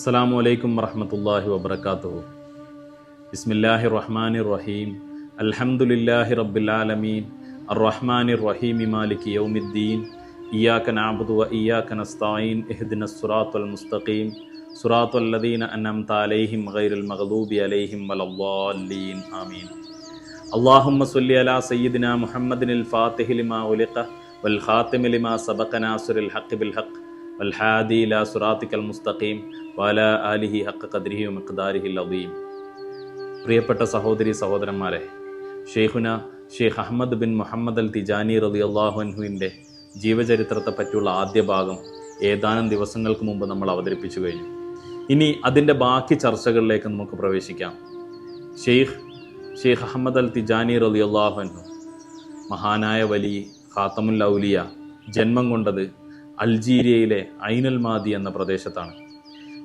അസ്സലാമു അലൈക്കും വറഹമത്തല്ലാഹി വബർക്കാത്തു ബിസ്മില്ലാഹി റഹ്മാനി റഹീം അൽഹംദുലില്ലാഹി റബ്ബിൽ ആലമീൻ അർറഹ്മാനി റഹീമി മാലിക് യൗമിദ്ദീൻ ഇയ്യാക നഅബുദു വ ഇയ്യാക നസ്തഈൻ ഇഹ്ദിനസ് സിറാത്തൽ മുസ്തഖീം സിറാത്തൽ ലദീന അൻഅംത അലൈഹിം ഗൈറിൽ മഗ്ദൂബി അലൈഹിം വലദ്ദാല്ലീൻ ആമീൻ اللهم صل على سيدنا محمد الفاتح لما أغلق والخاتم لما سبق ناصر الحق بالحق വൽഹാദി ഇല സുറാത്തിക്കൽ മുസ്തഖീം വല അലിഹി ഹക്ക കദ്രിഹി മഖ്ദാരിഹി ലദീം പ്രിയപ്പെട്ട സഹോദരി സഹോദരന്മാരെ ഷെയ്ഖുന Sheikh Ahmed bin Muhammad al Tijani റതി അള്ളാഹുൻഹുവിന്റെ ജീവചരിത്രത്തെ പറ്റിയുള്ള ആദ്യ ഭാഗം ഏതാനും ദിവസങ്ങൾക്ക് മുമ്പ് നമ്മൾ അവതരിപ്പിച്ചു കഴിഞ്ഞു. ഇനി അതിന്റെ ബാക്കി ചർച്ചകളിലേക്ക് നമുക്ക് പ്രവേശിക്കാം. ഷെയ്ഖ് ഷെയ്ഖ് അഹമ്മദ് അൽ തിജാനി റലി അള്ളാഹുനു മഹാനായ വലി ഖാത്തമുൽ ഔലിയ ജന്മം കൊണ്ടത് അൾജീരിയയിലെ ഐനൽ മാദി എന്ന പ്രദേശത്താണ്.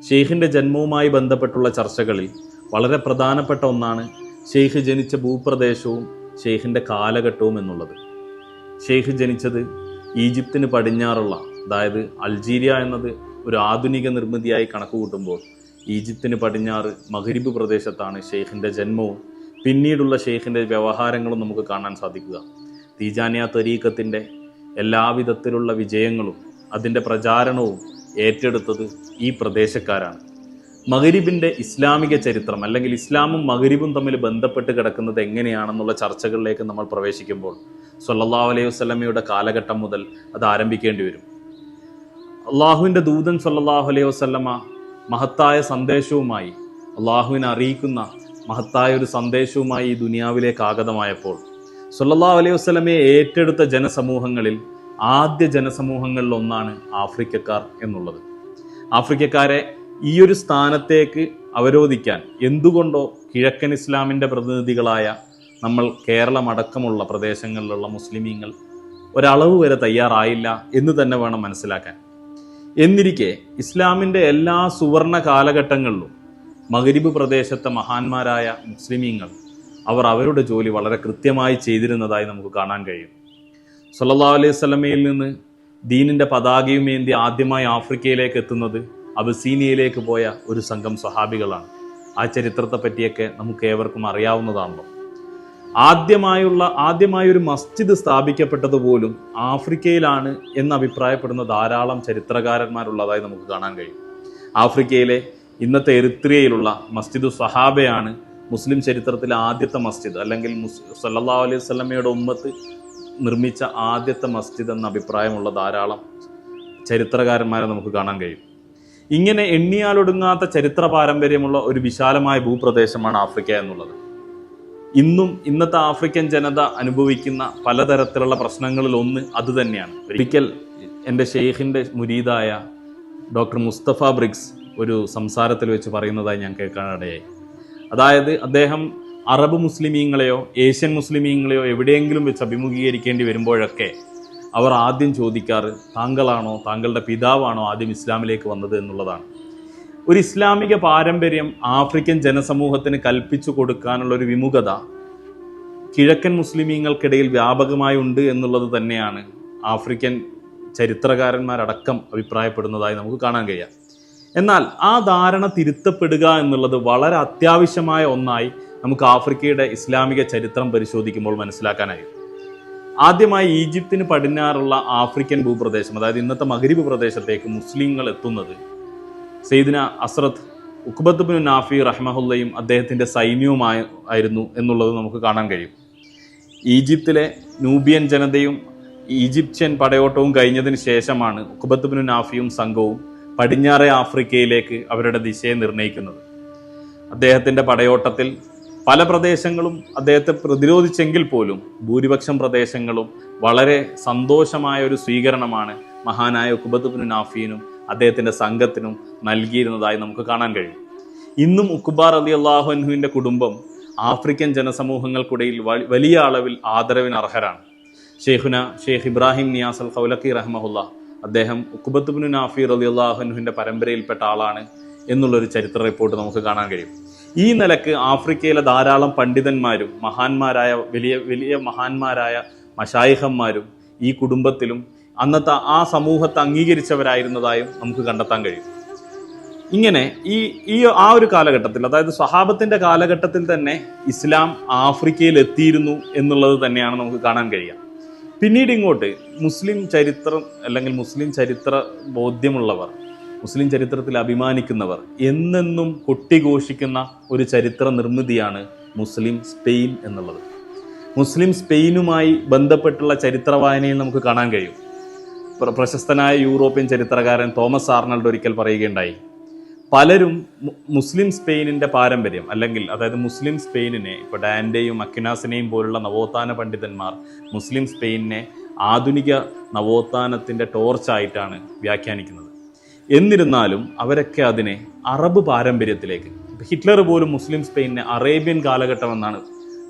ഷെയ്ഖിന്റെ ജന്മവുമായി ബന്ധപ്പെട്ടുള്ള ചർച്ചകളിൽ വളരെ പ്രധാനപ്പെട്ട ഒന്നാണ് ഷെയ്ഖ് ജനിച്ച ഭൂപ്രദേശവും ഷെയ്ഖിന്റെ കാലഘട്ടവും എന്നുള്ളത്. ഷെയ്ഖ് ജനിച്ചത് ഈജിപ്തിന് പടിഞ്ഞാറുള്ള അതായത് അൽജീരിയ എന്നത് ഒരു ആധുനിക നിർമ്മിതിയായി കണക്ക് കൂട്ടുമ്പോൾ ഈജിപ്തിന് പടിഞ്ഞാറ് മഹരിബ് പ്രദേശത്താണ് ഷെയ്ഖിന്റെ ജന്മവും പിന്നീടുള്ള ഷെയ്ഖിന്റെ വ്യവഹാരങ്ങളും നമുക്ക് കാണാൻ സാധിക്കുക. തീജാനിയ തരീക്കത്തിന്റെ എല്ലാവിധത്തിലുള്ള വിജയങ്ങളും അതിന്റെ പ്രചാരണവും ഏറ്റെടുത്തത് ഈ പ്രദേശക്കാരാണ്. മഹരിബിന്റെ ഇസ്ലാമിക ചരിത്രം അല്ലെങ്കിൽ ഇസ്ലാമും മഹരിബും തമ്മിൽ ബന്ധപ്പെട്ട് കിടക്കുന്നത് എങ്ങനെയാണെന്നുള്ള ചർച്ചകളിലേക്ക് നമ്മൾ പ്രവേശിക്കുമ്പോൾ സൊല്ലാ അലൈഹി വസ്ലമയുടെ കാലഘട്ടം മുതൽ അത് ആരംഭിക്കേണ്ടി വരും. അള്ളാഹുവിന്റെ ദൂതൻ സല്ലല്ലാഹു അലൈഹി വസ്ലമ മഹത്തായ സന്ദേശവുമായി അള്ളാഹുവിനെ അറിയിക്കുന്ന മഹത്തായ ഒരു സന്ദേശവുമായി ഈ ദുനിയാവിലേക്ക് ആഗതമായപ്പോൾ സല്ലല്ലാഹു അലൈഹി വസ്ലമയെ ഏറ്റെടുത്ത ജനസമൂഹങ്ങളിൽ ആദ്യ ജനസമൂഹങ്ങളിൽ ഒന്നാണ് ആഫ്രിക്കക്കാർ എന്നുള്ളത്. ആഫ്രിക്കക്കാരെ ഈ ഒരു സ്ഥാനത്തേക്ക് അവരോധിക്കാൻ എന്തുകൊണ്ടോ കിഴക്കൻ ഇസ്ലാമിന്റെ പ്രതിനിധികളായ നമ്മൾ കേരളമടക്കമുള്ള പ്രദേശങ്ങളിലുള്ള മുസ്ലിമീങ്ങൾ ഒരളവ് വരെ തയ്യാറായില്ല എന്ന് തന്നെ വേണം മനസ്സിലാക്കാൻ. എന്നിരിക്കെ ഇസ്ലാമിന്റെ എല്ലാ സുവർണ കാലഘട്ടങ്ങളിലും മകരിബ് പ്രദേശത്തെ മഹാന്മാരായ മുസ്ലിമീങ്ങൾ അവർ അവരുടെ ജോലി വളരെ കൃത്യമായി ചെയ്തിരുന്നതായി നമുക്ക് കാണാൻ കഴിയും. സല്ലല്ലാഹു അലൈഹി സ്വലമയിൽ നിന്ന് ദീനിന്റെ പതാകയുമേന്തി ആദ്യമായി ആഫ്രിക്കയിലേക്ക് എത്തുന്നത് അബസീനിയയിലേക്ക് പോയ ഒരു സംഘം സ്വഹാബികളാണ്. ആ ചരിത്രത്തെ പറ്റിയൊക്കെ നമുക്ക് ഏവർക്കും അറിയാവുന്നതാണല്ലോ. ആദ്യമായുള്ള ആദ്യമായി ഒരു മസ്ജിദ് സ്ഥാപിക്കപ്പെട്ടതുപോലും ആഫ്രിക്കയിലാണ് എന്ന് അഭിപ്രായപ്പെടുന്ന ധാരാളം ചരിത്രകാരന്മാരുള്ളതായി നമുക്ക് കാണാൻ കഴിയും. ആഫ്രിക്കയിലെ ഇന്നത്തെ എറിത്രിയയിലുള്ള മസ്ജിദ് സഹാബയാണ് മുസ്ലിം ചരിത്രത്തിലെ ആദ്യത്തെ മസ്ജിദ്. അല്ലെങ്കിൽ സല്ലല്ലാഹു അലൈഹി സ്വലമയുടെ ഉമ്മത്ത് നിർമ്മിച്ച ആദ്യത്തെ മസ്ജിദ് എന്ന അഭിപ്രായമുള്ള ധാരാളം ചരിത്രകാരന്മാരെ നമുക്ക് കാണാൻ കഴിയും. ഇങ്ങനെ എണ്ണിയാലൊടുങ്ങാത്ത ചരിത്ര പാരമ്പര്യമുള്ള ഒരു വിശാലമായ ഭൂപ്രദേശമാണ് ആഫ്രിക്ക എന്നുള്ളത്. ഇന്നും ഇന്നത്തെ ആഫ്രിക്കൻ ജനത അനുഭവിക്കുന്ന പലതരത്തിലുള്ള പ്രശ്നങ്ങളിൽ ഒന്ന് അതുതന്നെയാണ് ഒരിക്കൽ എന്റെ ഷെയ്ഖിന്റെ മുരീദായ ഡോക്ടർ മുസ്തഫ ബ്രിക്സ് ഒരു സംസാരത്തിൽ വെച്ച് പറയുന്നതായി ഞാൻ കേൾക്കാനിടയായി. അതായത് അദ്ദേഹം അറബ് മുസ്ലിമീങ്ങളെയോ ഏഷ്യൻ മുസ്ലിമീങ്ങളെയോ എവിടെയെങ്കിലും വെച്ച് അഭിമുഖീകരിക്കേണ്ടി വരുമ്പോഴൊക്കെ അവർ ആദ്യം ചോദിക്കാറ് താങ്കളാണോ താങ്കളുടെ പിതാവാണോ ആദ്യം ഇസ്ലാമിലേക്ക് വന്നത് എന്നുള്ളതാണ്. ഒരു ഇസ്ലാമിക പാരമ്പര്യം ആഫ്രിക്കൻ ജനസമൂഹത്തിന് കൽപ്പിച്ചു കൊടുക്കാനുള്ള ഒരു വിമുഖത കിഴക്കൻ മുസ്ലിമീങ്ങൾക്കിടയിൽ വ്യാപകമായി ഉണ്ട് എന്നുള്ളത് തന്നെയാണ് ആഫ്രിക്കൻ ചരിത്രകാരന്മാരടക്കം അഭിപ്രായപ്പെടുന്നതായി നമുക്ക് കാണാൻ കഴിയാം. എന്നാൽ ആ ധാരണ തിരുത്തപ്പെടുക എന്നുള്ളത് വളരെ അത്യാവശ്യമായ ഒന്നായി നമുക്ക് ആഫ്രിക്കയുടെ ഇസ്ലാമിക ചരിത്രം പരിശോധിക്കുമ്പോൾ മനസ്സിലാക്കാനായി. ആദ്യമായി ഈജിപ്തിന് പടിഞ്ഞാറുള്ള ആഫ്രിക്കൻ ഭൂപ്രദേശം അതായത് ഇന്നത്തെ മഗ്രിബ് പ്രദേശത്തേക്ക് മുസ്ലിങ്ങൾ എത്തുന്നത് സെയ്ദിന അസ്രത്ത് ഉഖ്ബത്ത് ബിൻ നാഫി റഹ്മഹുല്ലയും അദ്ദേഹത്തിന്റെ സൈന്യവുമായി ആയിരുന്നു എന്നുള്ളത് നമുക്ക് കാണാൻ കഴിയും. ഈജിപ്തിലെ നൂബിയൻ ജനതയും ഈജിപ്ഷ്യൻ പടയോട്ടവും കഴിഞ്ഞതിന് ശേഷമാണ് ഉഖ്ബത്ത് ബിൻ നാഫിയും സംഘവും പടിഞ്ഞാറേ ആഫ്രിക്കയിലേക്ക് അവരുടെ ദിശയെ നിർണയിക്കുന്നത് അദ്ദേഹത്തിന്റെ പടയോട്ടത്തിൽ പല പ്രദേശങ്ങളും അദ്ദേഹത്തെ പ്രതിരോധിച്ചെങ്കിൽ പോലും ഭൂരിപക്ഷം പ്രദേശങ്ങളും വളരെ സന്തോഷമായ ഒരു സ്വീകരണമാണ് മഹാനായ ഉഖ്ബത്ത് നാഫീനും അദ്ദേഹത്തിന്റെ സംഘത്തിനും നൽകിയിരുന്നതായി നമുക്ക് കാണാൻ കഴിയും. ഇന്നും ഉക്കുബാർ അലി അള്ളാഹുഅൻഹുവിന്റെ കുടുംബം ആഫ്രിക്കൻ ജനസമൂഹങ്ങൾക്കിടയിൽ വലിയ അളവിൽ ആദരവിന് അർഹരാണ് ഷെയ്ഖുന ഷെയ്ഖ് ഇബ്രാഹിം നിയാസ് അൽ ഖൗലക്കി റഹ്മുല്ല അദ്ദേഹം ഉഖ്ബത്ത് നാഫീർ നാഫി അലി അള്ളാഹുഅൻഹുവിന്റെ പരമ്പരയിൽപ്പെട്ട ആളാണ് എന്നുള്ളൊരു ചരിത്ര റിപ്പോർട്ട് നമുക്ക് കാണാൻ കഴിയും. ഈ നിലയ്ക്ക് ആഫ്രിക്കയിലെ ധാരാളം പണ്ഡിതന്മാരും മഹാന്മാരായ വലിയ വലിയ മഹാന്മാരായ മഷായിഹന്മാരും ഈ കുടുംബത്തിലും അന്നത്തെ ആ സമൂഹത്തെ അംഗീകരിച്ചവരായിരുന്നതായും നമുക്ക് കണ്ടെത്താൻ കഴിയും. ഇങ്ങനെ ഈ ഈ ആ ഒരു കാലഘട്ടത്തിൽ അതായത് സ്വഹാബത്തിന്റെ കാലഘട്ടത്തിൽ തന്നെ ഇസ്ലാം ആഫ്രിക്കയിൽ എത്തിയിരുന്നു എന്നുള്ളത് തന്നെയാണ് നമുക്ക് കാണാൻ കഴിയുക. പിന്നീട് ഇങ്ങോട്ട് മുസ്ലിം ചരിത്രം അല്ലെങ്കിൽ മുസ്ലിം ചരിത്ര ബോധ്യമുള്ളവർ മുസ്ലിം ചരിത്രത്തിൽ അഭിമാനിക്കുന്നവർ എന്നെന്നും കൊട്ടിഘോഷിക്കുന്ന ഒരു ചരിത്ര നിർമ്മിതിയാണ് മുസ്ലിം സ്പെയിൻ എന്നുള്ളത്. മുസ്ലിം സ്പെയിനുമായി ബന്ധപ്പെട്ടുള്ള ചരിത്ര വായനയിൽ നമുക്ക് കാണാൻ കഴിയും. പ്രശസ്തനായ യൂറോപ്യൻ ചരിത്രകാരൻ തോമസ് ആർണൾഡ് ഒരിക്കൽ പറയുകയുണ്ടായി പലരും മുസ്ലിം സ്പെയിനിന്റെ പാരമ്പര്യം അല്ലെങ്കിൽ അതായത് മുസ്ലിം സ്പെയിനിനെ ഇപ്പോൾ ഡാൻഡേയും അക്യുനാസിനെയും പോലുള്ള നവോത്ഥാന പണ്ഡിതന്മാർ മുസ്ലിം സ്പെയിനിനെ ആധുനിക നവോത്ഥാനത്തിന്റെ ടോർച്ചായിട്ടാണ് വ്യാഖ്യാനിക്കുന്നത്. എന്നിരുന്നാലും അവരൊക്കെ അതിനെ അറബ് പാരമ്പര്യത്തിലേക്ക് ഹിറ്റ്ലർ പോലും മുസ്ലിം സ്പെയിനിനെ അറേബ്യൻ കാലഘട്ടം എന്നാണ്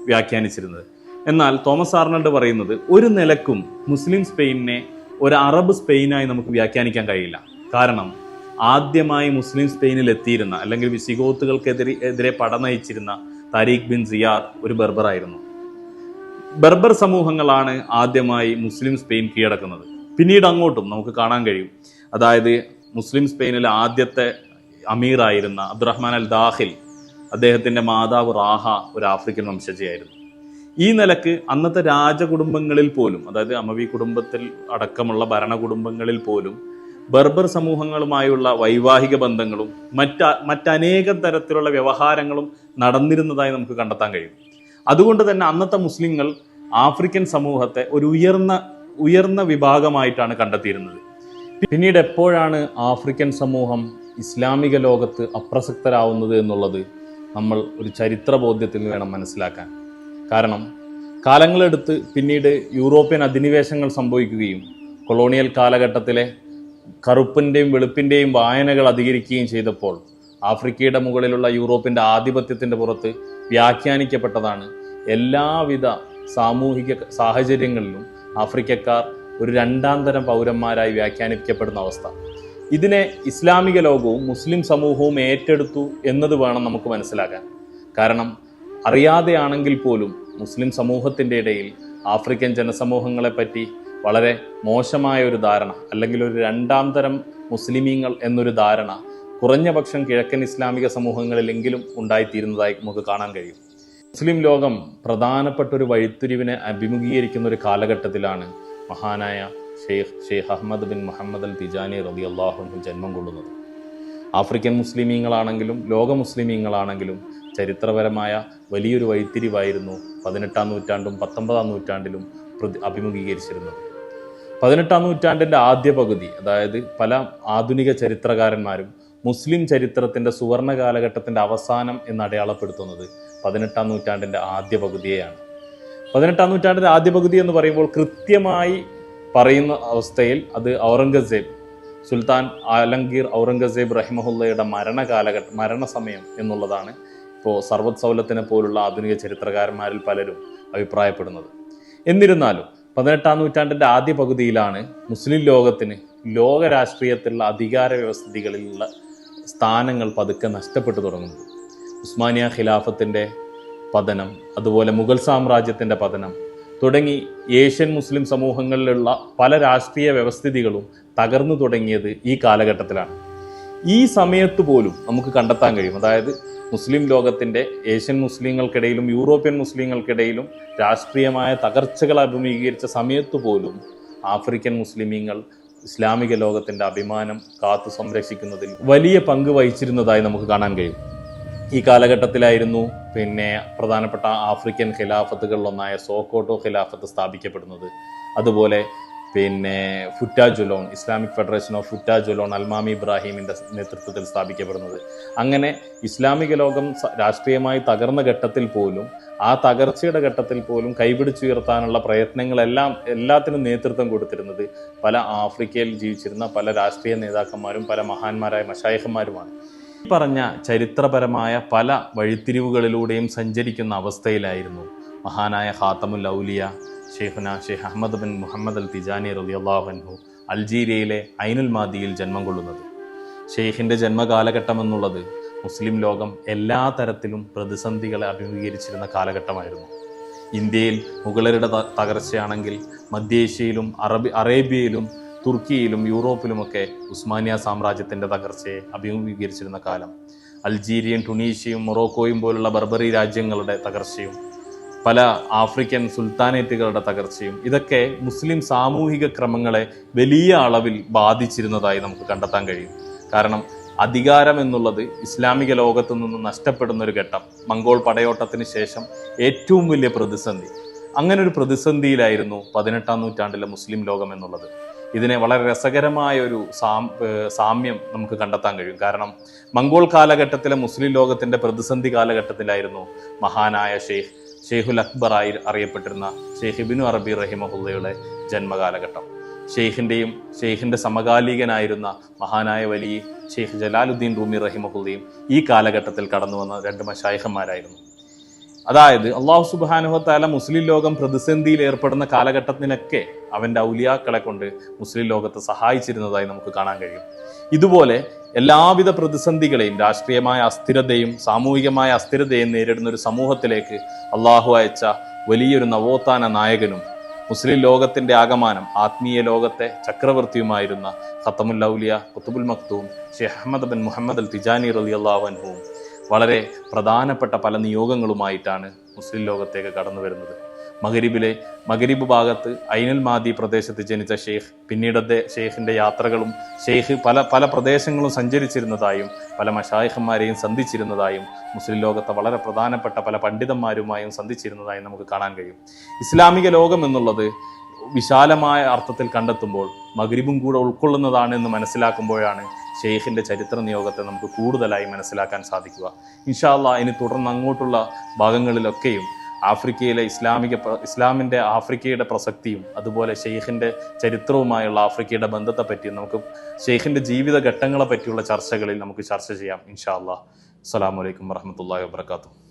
വ്യാഖ്യാനിച്ചിരുന്നത്. എന്നാൽ തോമസ് ആർണൾഡ് പറയുന്നത് ഒരു നിലക്കും മുസ്ലിം സ്പെയിനിനെ ഒരു അറബ് സ്പെയിനായി നമുക്ക് വ്യാഖ്യാനിക്കാൻ കഴിയില്ല. കാരണം ആദ്യമായി മുസ്ലിം സ്പെയിനിൽ എത്തിയിരുന്ന അല്ലെങ്കിൽ വിസിഗോത്തുകൾക്കെതിരെ എതിരെ പടനയിച്ചിരുന്ന താരീഖ് ബിൻ സിയാർ ഒരു ബർബറായിരുന്നു. ബർബർ സമൂഹങ്ങളാണ് ആദ്യമായി മുസ്ലിം സ്പെയിൻ കീഴടക്കുന്നത്. പിന്നീട് അങ്ങോട്ടും നമുക്ക് കാണാൻ കഴിയും. അതായത് മുസ്ലിം സ്പെയിനിലെ ആദ്യത്തെ അമീറായിരുന്ന അബ്ദുറഹ്മാൻ അൽ ദാഹിൽ അദ്ദേഹത്തിന്റെ മാതാവ് റാഹ ഒരു ആഫ്രിക്കൻ വംശജയായിരുന്നു. ഈ നിലയ്ക്ക് അന്നത്തെ രാജകുടുംബങ്ങളിൽ പോലും അതായത് അമവി കുടുംബത്തിൽ അടക്കമുള്ള ഭരണകുടുംബങ്ങളിൽ പോലും ബർബർ സമൂഹങ്ങളുമായുള്ള വൈവാഹിക ബന്ധങ്ങളും മറ്റ മറ്റനേകം തരത്തിലുള്ള വ്യവഹാരങ്ങളും നടന്നിരുന്നതായി നമുക്ക് കണ്ടെത്താൻ കഴിയും. അതുകൊണ്ട് തന്നെ അന്നത്തെ മുസ്ലിങ്ങൾ ആഫ്രിക്കൻ സമൂഹത്തെ ഒരു ഉയർന്ന ഉയർന്ന വിഭാഗമായിട്ടാണ് കണ്ടെത്തിയിരുന്നത്. പിന്നീട് എപ്പോഴാണ് ആഫ്രിക്കൻ സമൂഹം ഇസ്ലാമിക ലോകത്ത് അപ്രസക്തരാവുന്നത് എന്നുള്ളത് നമ്മൾ ഒരു ചരിത്ര ബോധ്യത്തിൽ വേണം മനസ്സിലാക്കാൻ. കാരണം കാലങ്ങളെടുത്ത് പിന്നീട് യൂറോപ്യൻ അധിനിവേശങ്ങൾ സംഭവിക്കുകയും കൊളോണിയൽ കാലഘട്ടത്തിലെ കറുപ്പിന്റെയും വെളുപ്പിന്റെയും വായനകൾ അധികരിക്കുകയും ചെയ്തപ്പോൾ ആഫ്രിക്കയുടെ മുകളിലുള്ള യൂറോപ്പിന്റെ ആധിപത്യത്തിന്റെ പുറത്ത് വ്യാഖ്യാനിക്കപ്പെട്ടതാണ് എല്ലാവിധ സാമൂഹിക സാഹചര്യങ്ങളിലും ആഫ്രിക്കക്കാർ ഒരു രണ്ടാം തരം പൗരന്മാരായി വ്യാഖ്യാനിക്കപ്പെടുന്ന അവസ്ഥ. ഇതിനെ ഇസ്ലാമിക ലോകവും മുസ്ലിം സമൂഹവും ഏറ്റെടുത്തു എന്നത് വേണം നമുക്ക് മനസ്സിലാക്കാൻ. കാരണം അറിയാതെയാണെങ്കിൽ പോലും മുസ്ലിം സമൂഹത്തിന്റെ ഇടയിൽ ആഫ്രിക്കൻ ജനസമൂഹങ്ങളെപ്പറ്റി വളരെ മോശമായ ഒരു ധാരണ അല്ലെങ്കിൽ ഒരു രണ്ടാം തരം മുസ്ലിമീങ്ങൾ എന്നൊരു ധാരണ കുറഞ്ഞ പക്ഷം കിഴക്കൻ ഇസ്ലാമിക സമൂഹങ്ങളിലെങ്കിലും ഉണ്ടായിത്തീരുന്നതായി നമുക്ക് കാണാൻ കഴിയും. മുസ്ലിം ലോകം പ്രധാനപ്പെട്ട ഒരു വഴിത്തിരിവിനെ അഭിമുഖീകരിക്കുന്ന ഒരു കാലഘട്ടത്തിലാണ് മഹാനായ Sheikh Sheikh Ahmed bin Muhammad al Tijani റബി അള്ളാഹുനു ജന്മം കൊള്ളുന്നത്. ആഫ്രിക്കൻ മുസ്ലിമീങ്ങളാണെങ്കിലും ലോക മുസ്ലിമീങ്ങളാണെങ്കിലും ചരിത്രപരമായ വലിയൊരു വൈത്തിരിവായിരുന്നു പതിനെട്ടാം നൂറ്റാണ്ടും പത്തൊമ്പതാം നൂറ്റാണ്ടിലും പ്രതി അഭിമുഖീകരിച്ചിരുന്നത്. പതിനെട്ടാം നൂറ്റാണ്ടിന്റെ ആദ്യ പകുതി അതായത് പല ആധുനിക ചരിത്രകാരന്മാരും മുസ്ലിം ചരിത്രത്തിന്റെ സുവർണ കാലഘട്ടത്തിന്റെ അവസാനം എന്ന് അടയാളപ്പെടുത്തുന്നത് പതിനെട്ടാം നൂറ്റാണ്ടിന്റെ ആദ്യ പകുതിയെയാണ്. പതിനെട്ടാം നൂറ്റാണ്ടിന്റെ ആദ്യ പകുതി എന്ന് പറയുമ്പോൾ കൃത്യമായി പറയുന്ന അവസ്ഥയിൽ അത് ഔറംഗസേബ് സുൽത്താൻ ആലംഗീർ ഔറംഗസേബ് റഹിമഹുല്ലയുടെ മരണ കാലഘട്ട മരണസമയം എന്നുള്ളതാണ് ഇപ്പോൾ സർവത് സൗലത്തിനെ പോലുള്ള ആധുനിക ചരിത്രകാരന്മാരിൽ പലരും അഭിപ്രായപ്പെടുന്നത്. എന്നിരുന്നാലും പതിനെട്ടാം നൂറ്റാണ്ടിന്റെ ആദ്യ പകുതിയിലാണ് മുസ്ലിം ലോകത്തിന് ലോക രാഷ്ട്രീയത്തിലുള്ള അധികാര വ്യവസ്ഥിതികളിലുള്ള സ്ഥാനങ്ങൾ പതുക്കെ നഷ്ടപ്പെട്ടു തുടങ്ങുന്നത്. ഉസ്മാനിയ ഖിലാഫത്തിന്റെ പതനം അതുപോലെ മുഗൾ സാമ്രാജ്യത്തിന്റെ പതനം തുടങ്ങി ഏഷ്യൻ മുസ്ലിം സമൂഹങ്ങളിലുള്ള പല രാഷ്ട്രീയ വ്യവസ്ഥിതികളും തകർന്നു തുടങ്ങിയത് ഈ കാലഘട്ടത്തിലാണ്. ഈ സമയത്ത് പോലും നമുക്ക് കണ്ടെത്താൻ കഴിയും. അതായത് മുസ്ലിം ലോകത്തിന്റെ ഏഷ്യൻ മുസ്ലിങ്ങൾക്കിടയിലും യൂറോപ്യൻ മുസ്ലിങ്ങൾക്കിടയിലും രാഷ്ട്രീയമായ തകർച്ചകൾ അഭിമുഖീകരിച്ച സമയത്ത് പോലും ആഫ്രിക്കൻ മുസ്ലിമീങ്ങൾ ഇസ്ലാമിക ലോകത്തിന്റെ അഭിമാനം കാത്തു സംരക്ഷിക്കുന്നതിൽ വലിയ പങ്ക് വഹിച്ചിരുന്നതായി നമുക്ക് കാണാൻ കഴിയും. ഈ കാലഘട്ടത്തിലായിരുന്നു പിന്നെ പ്രധാനപ്പെട്ട ആഫ്രിക്കൻ ഖിലാഫത്തുകളിലൊന്നായ സോക്കോട്ടോ ഖിലാഫത്ത് സ്ഥാപിക്കപ്പെടുന്നത്. അതുപോലെ പിന്നെ Futa Jallon Islamic Federation of Futa Jallon Almami ഇബ്രാഹിമിന്റെ നേതൃത്വത്തിൽ സ്ഥാപിക്കപ്പെടുന്നത്. അങ്ങനെ ഇസ്ലാമിക ലോകം രാഷ്ട്രീയമായി തകർന്ന ഘട്ടത്തിൽ പോലും ആ തകർച്ചയുടെ ഘട്ടത്തിൽ പോലും കൈപിടിച്ചുയർത്താനുള്ള പ്രയത്നങ്ങളെല്ലാം എല്ലാത്തിനും നേതൃത്വം കൊടുത്തിരുന്നത് പല ആഫ്രിക്കയിൽ ജീവിച്ചിരുന്ന പല രാഷ്ട്രീയ നേതാക്കന്മാരും പല മഹാന്മാരായ മഷായഹന്മാരുമാണ് പറഞ്ഞ ചരിത്രപരമായ പല വഴിത്തിരിവുകളിലൂടെയും സഞ്ചരിക്കുന്ന അവസ്ഥയിലായിരുന്നു മഹാനായ ഖാത്തമുൽ ഔലിയ ഷെയ്ഖുന Sheikh Ahmed bin Muhammad al Tijani റലിയല്ലാഹു അൾജീരിയയിലെ ഐനുൽ മാദിയിൽ ജന്മം കൊള്ളുന്നത്. ഷെയ്ഖിന്റെ ജന്മകാലഘട്ടം എന്നുള്ളത് മുസ്ലിം ലോകം എല്ലാ തരത്തിലും പ്രതിസന്ധികളെ അഭിമുഖീകരിച്ചിരുന്ന കാലഘട്ടമായിരുന്നു. ഇന്ത്യയിൽ മുഗളരുടെ തകർച്ചയാണെങ്കിൽ മധ്യേഷ്യയിലും അറബി അറേബ്യയിലും തുർക്കിയിലും യൂറോപ്പിലുമൊക്കെ ഉസ്മാനിയ സാമ്രാജ്യത്തിന്റെ തകർച്ചയെ അഭിമുഖീകരിച്ചിരുന്ന കാലം. അൾജീരിയൻ ടുണീഷ്യയും മൊറോക്കോയും പോലുള്ള ബർബറി രാജ്യങ്ങളുടെ തകർച്ചയും പല ആഫ്രിക്കൻ സുൽത്താനേറ്റുകളുടെ തകർച്ചയും ഇതൊക്കെ മുസ്ലിം സാമൂഹിക ക്രമങ്ങളെ വലിയ അളവിൽ ബാധിച്ചിരുന്നതായി നമുക്ക് കണ്ടെത്താൻ കഴിയും. കാരണം അധികാരം എന്നുള്ളത് ഇസ്ലാമിക ലോകത്തു നിന്ന് നഷ്ടപ്പെടുന്ന ഒരു ഘട്ടം മംഗോൾ പടയോട്ടത്തിന് ശേഷം ഏറ്റവും വലിയ പ്രതിസന്ധി. അങ്ങനെ ഒരു പ്രതിസന്ധിയിലായിരുന്നു പതിനെട്ടാം നൂറ്റാണ്ടിലെ മുസ്ലിം ലോകം എന്നുള്ളത്. ഇതിനെ വളരെ രസകരമായ ഒരു സാമ്യം നമുക്ക് കണ്ടെത്താൻ കഴിയും. കാരണം മംഗോൾ കാലഘട്ടത്തിലെ മുസ്ലിം ലോകത്തിന്റെ പ്രതിസന്ധി കാലഘട്ടത്തിലായിരുന്നു മഹാനായ ഷെയ്ഖ് ഷെയ്ഖുൽ അക്ബർ ആയി അറിയപ്പെട്ടിരുന്ന ഷെയ്ഖ് ഇബിനു അറബി റഹിമഹുല്ലയുടെ ജന്മകാലഘട്ടം. ഷെയ്ഖിന്റെയും ഷെയ്ഖിന്റെ സമകാലികനായിരുന്ന മഹാനായ വലിയ ഷെയ്ഖ് ജലാലുദ്ദീൻ റൂമി റഹിമഹുല്ലയും ഈ കാലഘട്ടത്തിൽ കടന്നു വന്ന രണ്ട് മഷായിഹന്മാരായിരുന്നു അതായത് അള്ളാഹു സുബാനുഹത്താല മുസ്ലിം ലോകം പ്രതിസന്ധിയിൽ ഏർപ്പെടുന്ന കാലഘട്ടത്തിനൊക്കെ അവന്റെ ഔലിയാക്കളെ കൊണ്ട് മുസ്ലിം ലോകത്തെ സഹായിച്ചിരുന്നതായി നമുക്ക് കാണാൻ കഴിയും. ഇതുപോലെ എല്ലാവിധ പ്രതിസന്ധികളെയും രാഷ്ട്രീയമായ അസ്ഥിരതയും സാമൂഹികമായ അസ്ഥിരതയും നേരിടുന്ന ഒരു സമൂഹത്തിലേക്ക് അള്ളാഹു അയച്ച വലിയൊരു നവോത്ഥാന നായകനും മുസ്ലിം ലോകത്തിന്റെ ആകമാനം ആത്മീയ ലോകത്തെ ചക്രവർത്തിയുമായിരുന്ന ഖത്തമുല്ലൗലിയ കുത്തുബുൽ Maktoum Sheikh Ahmed bin Muhammad al Tijani റലി അള്ളാഹുൻഹുവും വളരെ പ്രധാനപ്പെട്ട പല നിയോഗങ്ങളുമായിട്ടാണ് മുസ്ലിം ലോകത്തേക്ക് കടന്നു വരുന്നത്. മഗരിബിലെ മഗരിബ് ഭാഗത്ത് ഐനൽ മാദി പ്രദേശത്ത് ജനിച്ച ഷെയ്ഖ് പിന്നീട് ഷെയ്ഖിന്റെ യാത്രകളും ഷെയ്ഖ് പല പല പ്രദേശങ്ങളും സഞ്ചരിച്ചിരുന്നതായും പല മഷായിഖന്മാരെയും സന്ധിച്ചിരുന്നതായും മുസ്ലിം ലോകത്തെ വളരെ പ്രധാനപ്പെട്ട പല പണ്ഡിതന്മാരുമായും സന്ധിച്ചിരുന്നതായും നമുക്ക് കാണാൻ കഴിയും. ഇസ്ലാമിക ലോകം എന്നുള്ളത് വിശാലമായ അർത്ഥത്തിൽ കണ്ടെത്തുമ്പോൾ മഗ്രിബും കൂടെ ഉൾക്കൊള്ളുന്നതാണ് എന്ന് മനസ്സിലാക്കുമ്പോഴാണ് ഷെയ്ഖിന്റെ ചരിത്ര നിയോഗത്തെ നമുക്ക് കൂടുതലായി മനസ്സിലാക്കാൻ സാധിക്കുക. ഇൻഷാല്ല ഇനി തുടർന്ന് അങ്ങോട്ടുള്ള ഭാഗങ്ങളിലൊക്കെയും ആഫ്രിക്കയിലെ ഇസ്ലാമിക ഇസ്ലാമിന്റെ ആഫ്രിക്കയുടെ പ്രസക്തിയും അതുപോലെ ഷെയ്ഖിന്റെ ചരിത്രവുമായുള്ള ആഫ്രിക്കയുടെ ബന്ധത്തെ പറ്റിയും നമുക്ക് ഷെയ്ഖിന്റെ ജീവിത ഘട്ടങ്ങളെ പറ്റിയുള്ള ചർച്ചകളിൽ നമുക്ക് ചർച്ച ചെയ്യാം ഇൻഷാ അല്ലാ അസ്സലാമു അലൈക്കും വറഹമത്തല്ലാഹി വാബർക്കാത്തു